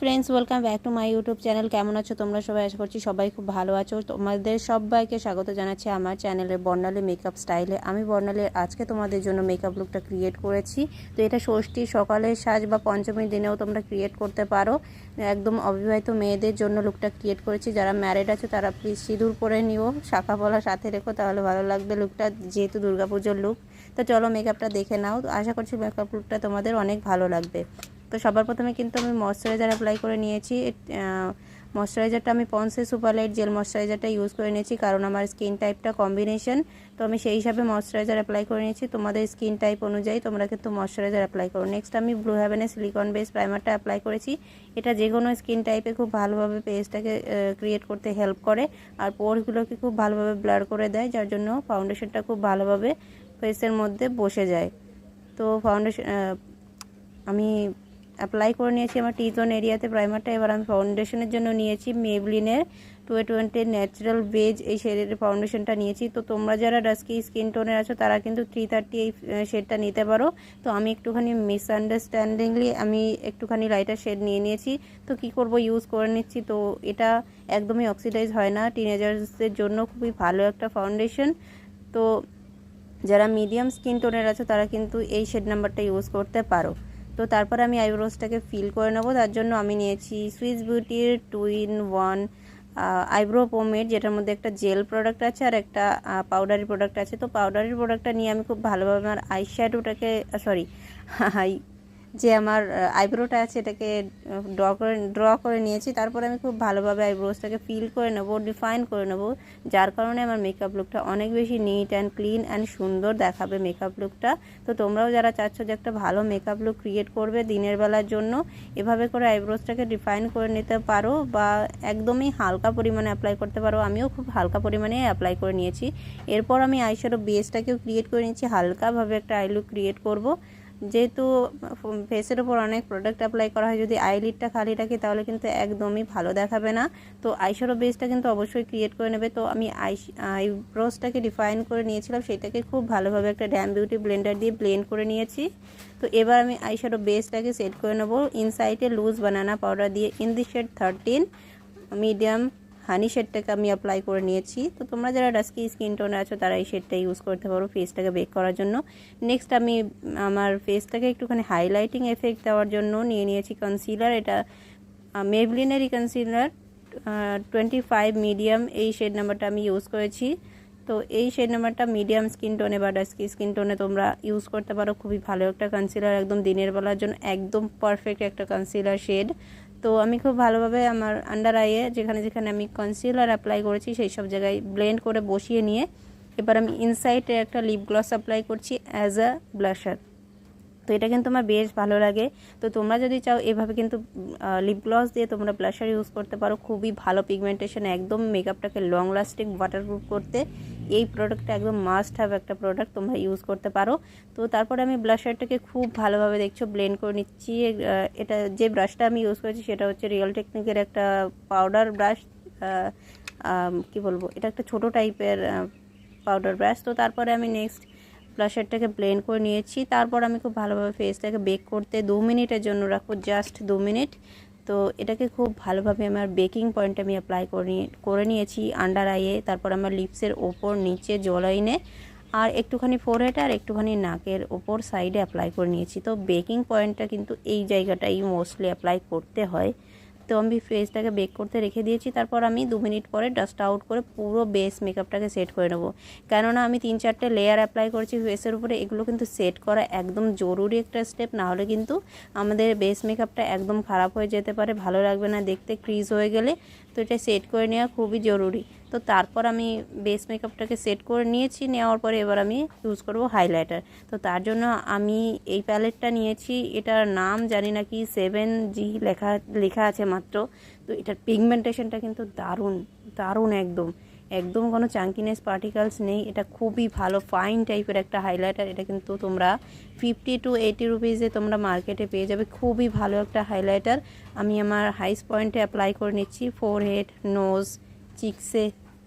Friends welcome back to my YouTube channel কেমন আছো তোমরা? সবাই আশা করছি সবাই খুব ভালো আছো। তোমাদের সবাইকে স্বাগত জানাচ্ছি আমার চ্যানেলের বর্ণালী মেকআপ স্টাইলে আমি বর্ণালীর আজকে তোমাদের জন্য মেকআপ লুকটা ক্রিয়েট করেছি। তো এটা ষষ্ঠী সকালের সাজ বা পঞ্চমীর দিনেও তোমরা ক্রিয়েট করতে পারো। একদম অবিবাহিত মেয়েদের জন্য লুকটা ক্রিয়েট করেছি। যারা ম্যারিড আছে, তারা প্লিজ সিঁদুর পরে নিও। শাখা পলা সাথে রেখো, তাহলে ভালো লাগবে লুকটা যেহেতু দুর্গাপুজোর লুক তো চলো মেকআপটা দেখে নাও। তো আশা করছি মেকআপ লুকটা তোমাদের অনেক ভালো লাগবে। তো সবার প্রথমে কিন্তু আমি ময়শ্চারাইজার অ্যাপ্লাই করে নিয়েছি। ময়শ্চারাইজারটা আমি পন্সে সুপারলাইট জেল ময়শ্চারাইজারটা ইউজ করে নিয়েছি কারণ আমার স্কিন টাইপটা কম্বিনেশন তো আমি সেই হিসাবে ময়শ্চারাইজার অ্যাপ্লাই করে নিয়েছি। তোমাদের স্কিন টাইপ অনুযায়ী তোমরা কিন্তু ময়শ্চারাইজার অ্যাপ্লাই করো। নেক্সট আমি ব্লু হ্যাভেনের সিলিকন বেস প্রাইমারটা অ্যাপ্লাই করেছি। এটা যে কোনো স্কিন টাইপে খুব ভালোভাবে পেজটাকে ক্রিয়েট করতে হেল্প করে। আর পোরগুলোকে খুব ভালোভাবে ব্লার করে দেয়, যার জন্য ফাউন্ডেশনটা খুব ভালোভাবে ফেসের মধ্যে বসে যায়। তো ফাউন্ডেশন আমি অ্যাপ্লাই করে নিয়েছি আমার টি জোন এরিয়াতে প্রাইমারটা এবার আমি ফাউন্ডেশনের জন্য নিয়েছি মেবলিনের টু এ টোয়েন্টির ন্যাচারাল বেজ এই শেডের ফাউন্ডেশনটা নিয়েছি। তো তোমরা যারা ডাস্কি স্কিন টোনের আছো, তারা কিন্তু থ্রি থার্টি এই শেডটা নিতে পারো। তো আমি একটুখানি মিসআন্ডারস্ট্যান্ডিংলি আমি একটুখানি লাইটার শেড নিয়ে নিয়েছি। তো কি করব? ইউজ করে নিচ্ছি। তো এটা একদমই অক্সিডাইজ হয় না। টিনেজার্সদের জন্য খুবই ভালো একটা ফাউন্ডেশন তো যারা মিডিয়াম স্কিন টোনের আছো, তারা কিন্তু এই শেড নাম্বারটা ইউজ করতে পারো। তো তারপর আমি আইব্রোসটাকে ফিল করে নেব। তার জন্য আমি নিয়েছি Swiss বিউটির two in one eyebrow pomade যেটার মধ্যে একটা জেল প্রোডাক্ট আছে আর একটা পাউডারি প্রোডাক্ট আছে। তো পাউডারি প্রোডাক্টটা নিয়ে আমি খুব ভালোভাবে আমার আই শ্যাডোটাকে সরি আই যে আমার আইব্রোটা আছে, এটাকে ড্র করে ড্র করে নিয়েছি। তারপরে আমি খুব ভালোভাবে আইব্রোসটাকে ফিল করে নেব ডিফাইন করে নেব, যার কারণে আমার মেকআপ লুকটা অনেক বেশি নিট অ্যান্ড ক্লিন অ্যান্ড সুন্দর দেখাবে মেকআপ লুকটা তো তোমরাও যারা চাচ্ছ যে একটা ভালো মেকআপ লুক ক্রিয়েট করবে দিনের বেলার জন্য, এভাবে করে আইব্রোসটাকে ডিফাইন করে নিতে পারো বা একদমই হালকা পরিমাণে অ্যাপ্লাই করতে পারো। আমিও খুব হালকা পরিমাণে অ্যাপ্লাই করে নিয়েছি। এরপর আমি আইশ্যাডো বেসটাকেও ক্রিয়েট করে নিয়েছি, হালকাভাবে একটা আই লুক ক্রিয়েট করব। যেহেতু ফেসের ওপর অনেক প্রোডাক্ট অ্যাপ্লাই করা হয়, যদি আইলিডটা খালি রাখি, তাহলে কিন্তু একদমই ভালো দেখাবে না। তো আইশ্যাডো বেসটা কিন্তু অবশ্যই ক্রিয়েট করে নেবে। তো আমি আই আইব্রোসটাকে ডিফাইন করে নিয়েছিলাম, সেটাকে খুব ভালোভাবে একটা ড্যাম বিউটি ব্লেন্ডার দিয়ে ব্লেন্ড করে নিয়েছি। তো এবার আমি আইশ্যাডো বেসটাকে সেট করে নেব। ইনসাইডে লুজ বানানা পাউডার দিয়ে in the shade thirteen medium honey শেডটাকে আমি অ্যাপ্লাই করে নিয়েছি। তো তোমরা যারা ডাস্কি স্কিন টোনে আছো, তারা এই শেডটা ইউজ করতে পারো ফেসটাকে বেক করার জন্য। নেক্সট আমি, আমার ফেসটাকে একটুখানি হাইলাইটিং এফেক্ট দেওয়ার জন্য নিয়ে নিয়েছি কনসিলার এটা মেবলিনেরই কনসিলার টোয়েন্টি ফাইভ মিডিয়াম এই শেড নাম্বারটা আমি ইউজ করেছি। তো এই শেড নাম্বারটা মিডিয়াম স্কিন টোনে বা ডাস্কি স্কিন টোনে তোমরা ইউজ করতে পারো। খুবই ভালো একটা কনসিলার একদম দিনের বেলার জন্য একদম পারফেক্ট একটা কনসিলার শেড তো আমি খুব ভালোভাবে আমার আন্ডার আইয়ে যেখানে যেখানে আমি কনসিলার অ্যাপ্লাই করেছি, সেই সব জায়গায় ব্লেন্ড করে বসিয়ে নিয়ে এবার আমি ইনসাইডে একটা লিপ গ্লস অ্যাপ্লাই করছি অ্যাজ আ ব্লাশার তো এটা কিন্তু আমার বেশ ভালো লাগে। তো তোমরা যদি চাও, এভাবে কিন্তু লিপ গ্লস দিয়ে তোমরা ব্লাশার ইউজ করতে পারো। খুবই ভালো পিগমেন্টেশন একদম মেকআপটাকে লং লাস্টিং ওয়াটারপ্রুফ করতে। এই প্রোডাক্টটা একদম মাস্ট হ্যাভ একটা প্রোডাক্ট তোমরা ইউজ করতে পারো। তো তারপরে আমি ব্লাশারটাকে খুব ভালোভাবে দেখছ ব্লেন্ড করে নিচ্ছি। এটা যে ব্রাশটা আমি ইউজ করেছি সেটা হচ্ছে রিয়েল টেকনিকের একটা পাউডার ব্রাশ কি বলব? এটা একটা ছোট টাইপের পাউডার ব্রাশ তো তারপরে আমি নেক্সট ব্লাশারটাকে ব্লেন্ড করে নিয়েছি। তারপর আমি খুব ভালোভাবে ফেসটাকে বেক করতে দু মিনিটের জন্য রাখব জাস্ট দু মিনিট। তো এটাকে খুব ভালোভাবে আমার বেকিং পয়েন্ট আমি অ্যাপ্লাই করে নিয়েছি আন্ডার আইয়ে তারপর আমার লিপসের ওপর, নিচে জলাইনে আর একটুখানি ফোরহেড আর একটুখানি নাকের ওপর সাইডে অ্যাপ্লাই করে নিয়েছি। তো বেকিং পয়েন্টটা কিন্তু এই জায়গাটাই মোস্টলি অ্যাপ্লাই করতে হয়। তো আমি ফেসটাকে বেক করতে রেখে দিয়েছি। তারপর আমি দু মিনিট পরে ডাস্ট আউট করে পুরো বেস মেকআপটাকে সেট করে নেব। কেননা আমি তিন চারটে লেয়ার অ্যাপ্লাই করেছি ফেসের উপরে, এগুলো কিন্তু সেট করা একদম জরুরি একটা স্টেপ না হলে কিন্তু আমাদের বেস মেকআপটা একদম খারাপ হয়ে যেতে পারে, ভালো লাগবে না, দেখতে ক্রিজ হয়ে গেলে। তো এটা সেট করে নেওয়া খুবই জরুরি। তো তারপর আমি বেস মেকআপটাকে সেট করে নিয়েছি, নেওয়ার পরে এবার আমি ইউজ করব হাইলাইটার তো তার জন্য আমি এই প্যালেটটা নিয়েছি, এটার নাম জানি না কি সেভেন জি লেখা লেখা আছে মাত্র। তো এটার পিগমেন্টেশনটা কিন্তু দারুণ দারুণ একদম। একদম কোনো চাঙ্কিনেস পার্টিকালস নেই। এটা খুবই ভালো ফাইন টাইপের একটা হাইলাইটার এটা কিন্তু তোমরা ফিফটি টু এইটি রুপিজে তোমরা মার্কেটে পেয়ে যাবে। খুবই ভালো একটা হাইলাইটার আমি আমার হাইস পয়েন্টে অ্যাপ্লাই করে নিচ্ছি। ফোর হেড নোজ চিক্সে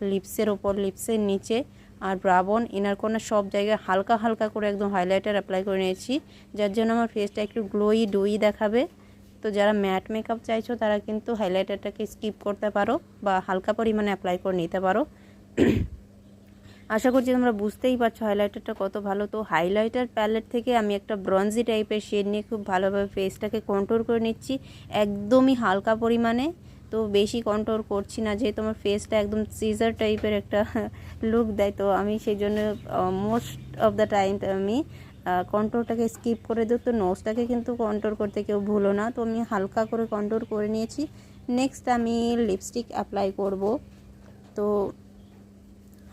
লিপসের ওপর লিপসের নিচে। আর ব্রাবন ইনার কর্নার সব জায়গায় হালকা হালকা করে একদম হাইলাইটার অ্যাপ্লাই করে নিয়েছি। যার জন্য আমার ফেসটা একটু গ্লোই ডুই দেখাবে। তো যারা ম্যাট মেকআপ চাইছো, তারা কিন্তু হাইলাইটারটাকে স্কিপ করতে পারো বা হালকা পরিমাণে অ্যাপ্লাই করে নিতে পারো। আশা করছি তোমরা বুঝতেই পারছ হাইলাইটারটা কত ভালো। তো হাইলাইটার প্যালেট থেকে আমি একটা ব্রঞ্জি টাইপের শেড নিয়ে খুব ভালোভাবে ফেসটাকে কন্ট্রোল করে নিচ্ছি, একদমই হালকা পরিমাণে। তো বেশি কন্ট্রোল করছি না, যেহেতু আমার ফেসটা একদম সিজার টাইপের একটা লুক দেয়, তো আমি সেই জন্য মোস্ট অফ দ্য টাইম আমি কন্ট্রোলটাকে স্কিপ করে দিও। তো নোজটাকে কিন্তু কন্ট্রোল করতে কেউ ভুলো না। তো আমি হালকা করে কন্ট্রোল করে নিয়েছি। নেক্সট আমি লিপস্টিক অ্যাপ্লাই করব। তো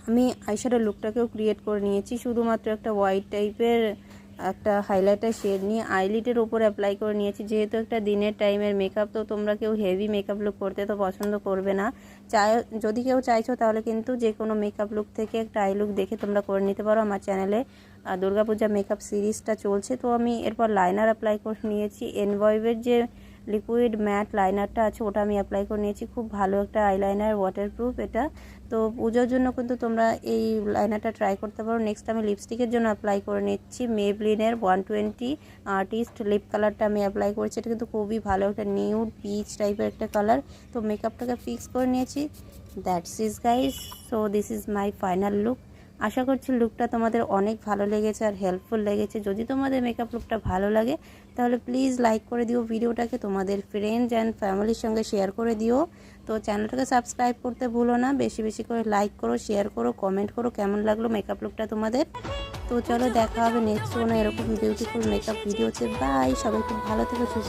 আমি আইশ্যাডো লুকটাকেও ক্রিয়েট করে নিয়েছি। শুধুমাত্র একটা হোয়াইট টাইপের একটা হাইলাইটার শেড নিয়ে আইলিটের ওপর অ্যাপ্লাই করে নিয়েছি। যেহেতু একটা দিনের টাইমের মেকআপ তো তোমরা কেউ হেভি মেকআপ লুক করতে তো পছন্দ করবে না। চায়, যদি কেউ চাইছো তাহলে কিন্তু যে কোনো মেকআপ লুক থেকে একটা আই লুক দেখে তোমরা করে নিতে পারো। আমার চ্যানেলে দুর্গাপূজা মেকআপ সিরিজটা চলছে। তো আমি এরপর লাইনার অ্যাপ্লাই করে নিয়েছি। এনভয়েভের যে লিকুইড ম্যাট লাইনারটা আছে, ওটা আমি অ্যাপ্লাই করে নিয়েছি। খুব ভালো একটা আইলাইনার ওয়াটারপ্রুফ এটা। তো পুজোর জন্য কিন্তু তোমরা এই লাইনারটা ট্রাই করতে পারো। নেক্সট আমি লিপস্টিকের জন্য অ্যাপ্লাই করে নিচ্ছি মেবলিনের ওয়ান টোয়েন্টি আর্টিস্ট লিপ কালারটা আমি অ্যাপ্লাই করেছি। এটা কিন্তু খুবই ভালো একটা নিউড পিচ টাইপের একটা কালার তো মেকআপটাকে ফিক্স করে নিয়েছি। That's is guys so this is my final look আশা করছি লুকটা তোমাদের অনেক ভালো লেগেছে আর হেল্পফুল লেগেছে। যদি তোমাদের মেকআপ লুকটা ভালো লাগে, তাহলে প্লিজ লাইক করে দিও, ভিডিওটাকে তোমাদের ফ্রেন্ডস অ্যান্ড ফ্যামিলির সঙ্গে শেয়ার করে দিও। তো চ্যানেলটাকে সাবস্ক্রাইব করতে ভুলো না, বেশি বেশি করে লাইক করো শেয়ার করো কমেন্ট করো, কেমন লাগল মেকআপ লুকটা তোমাদের? তো চলো দেখা হবে নেক্সট কোনো এরকম বিউটিফুল মেকআপ ভিডিওতে বাই সবাই খুব ভালো থেকে, সুস্থ